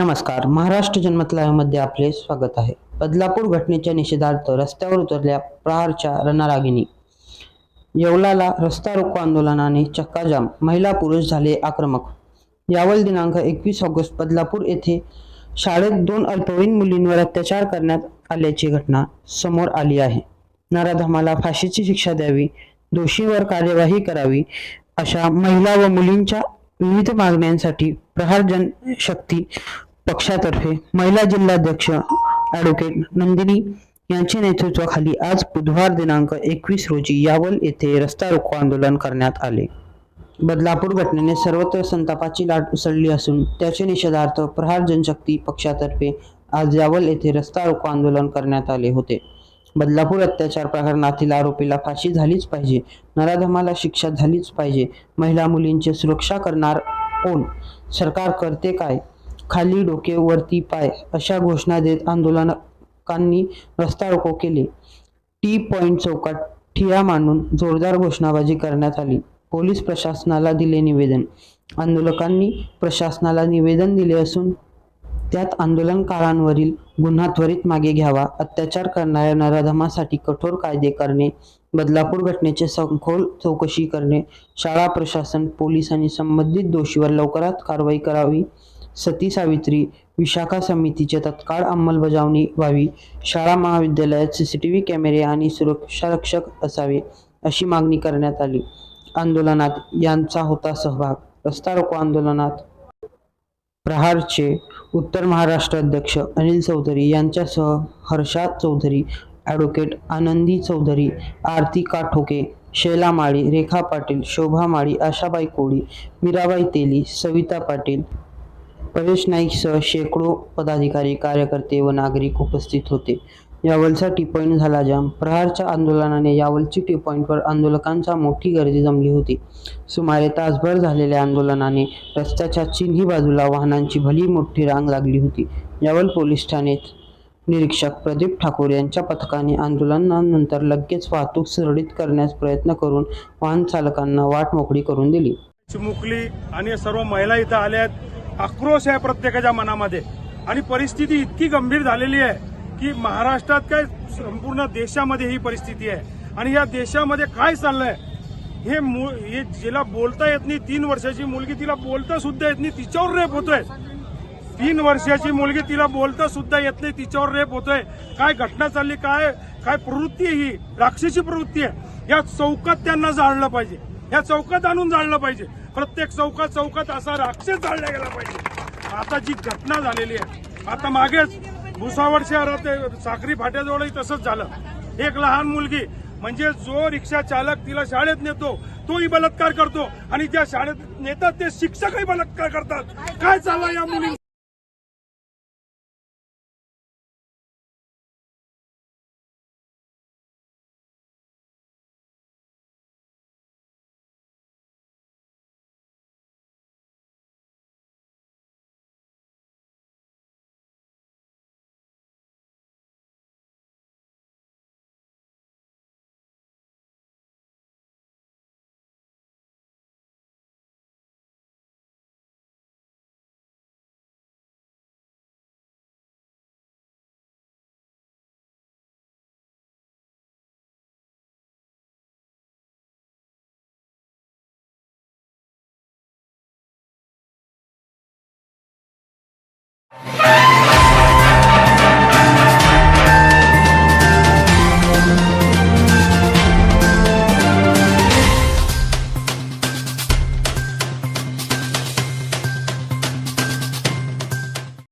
नमस्कार. महाराष्ट्र जन्मत मध्ये आपले स्वागत आहे. बदलापूर घटनेच्या निषेधार्थ रस्त्यावर उतरल्या प्रहारच्या रणरागिणी. येवलाला रस्ता रोको आंदोलनाने चक्काजाम. महिला पुरुष झाले आक्रमक. यावल दिनांक एकवीस ऑगस्ट बदलापूर येथे शाळेत दोन अल्पवयीन मुलींवर अत्याचार करण्यात आल्याची घटना समोर आली आहे. नराधमाला फाशीची शिक्षा द्यावी दोषीवर कार्यवाही करावी अशा महिला व मुलींच्या विविध मागण्यांसाठी प्रहार जनशक्ती पक्षातर्फे महिला जिल्हाध्यक्ष ॲडव्होकेट नंदिनी यांच्या नेतृत्वाखाली आज बुधवार दिनांक एकवीस रोजी यावल येथे रस्ता रोको आंदोलन करण्यात आले. बदलापूर घटनेने सर्वत्र संतापाची लाट उसळली असून त्याचे निषेधार्थ प्रहार जनशक्ती पक्षातर्फे आज यावल येथे रस्ता रोको आंदोलन करण्यात आले होते. बदलापूर अत्याचार प्रकरणातील आरोपीला फाशी झालीच पाहिजे नराधमाला शिक्षा झालीच पाहिजे महिला मुलींची सुरक्षा करणार कोण? सरकार करते काय? खाली डोके वरती पाय अशा घोषणा देत आंदोलकांनी रस्ता रोको केले. टी पॉइंट चौकात ठिया मांडून जोरदार घोषणाबाजी करण्यात आली. पोलीस प्रशासनाला दिले निवेदन. आंदोलकांनी प्रशासनाला निवेदन दिले असून त्यात आंदोलनकारांवरील गुन्हा त्वरित मागे घ्यावा अत्याचार करणाऱ्या नराधमासाठी कठोर कायदे करणे बदलापूर घटनेचे सखोल चौकशी करणे शाळा प्रशासन पोलीस आणि संबंधित दोषीवर लवकरात कारवाई करावी सती सावित्री विशाखा समितीची तत्काळ अंमलबजावणी व्हावी. शाळा महाविद्यालयात सी सी टी व्ही कॅमेरे आणि सुरक्षारक्षक असावे अशी मागणी करण्यात आली. आंदोलनात यांचा होता सहभाग. रस्ता रोको आंदोलनात. प्रहारचे उत्तर महाराष्ट्र अध्यक्ष अनिल चौधरी यांच्यासह हर्षा चौधरी ॲडव्होकेट आनंदी चौधरी आरती काठोके शैला माळी रेखा पाटील शोभा माळी आशाबाई कोळी मीराबाई तेली सविता पाटील परेश नाईकसह शेकडो पदाधिकारी कार्यकर्ते व नागरिक उपस्थित होते. यावलचा टी पॉईंट झाला जाम. प्रहारच्या आंदोलनाने यावलची टी पॉईंटवर आंदोलकांचा मोठी गर्दी जमली होती. सुमारे तासभर झालेल्या आंदोलनाने रस्त्याच्या चिन्ही बाजूला वाहनांची भली मोठी रांग लागली होती. यावल पोलीस ठाण्यात निरीक्षक प्रदीप ठाकूर यांच्या पथकाने आंदोलनानंतर लगेच वाहतूक सुरळीत करण्यास प्रयत्न करून वाहन चालकांना वाट मोकळी करून दिली. चिमुकली आणि सर्व महिला इथं आल्या आहेत आक्रोश आहे प्रत्येकाच्या मनामध्ये. आणि परिस्थिती इतकी गंभीर झालेली आहे की महाराष्ट्रात काय संपूर्ण देशामध्ये ही परिस्थिती आहे. आणि या देशामध्ये काय चाललंय? हे मु- हे जिला बोलता येत नाही तीन वर्षाची मुलगी तिला बोलता सुद्धा येत नाही तिच्यावर रेप होतोय. तीन वर्षाची मुलगी तिला बोलता सुद्धा येत नाही तिच्यावर रेप होतोय. काय घटना चालली काय काय प्रवृत्ती आहे ही? राक्षसी प्रवृत्ती आहे. या चौकात त्यांना जाळलं पाहिजे. या चौकात आणून जाळलं पाहिजे. प्रत्येक चौकात चौकात असा राक्षस जाळला गेला पाहिजे. आता जी घटना झालेली आहे आता मागेच भुसावळ शहरात साखरी फाट्याजवळही तसंच झालं. एक लहान मुलगी म्हणजे जो रिक्षा चालक तिला शाळेत नेतो तोही बलात्कार करतो. आणि ज्या शाळेत नेतात ते शिक्षकही बलात्कार करतात. काय चाललं या मुली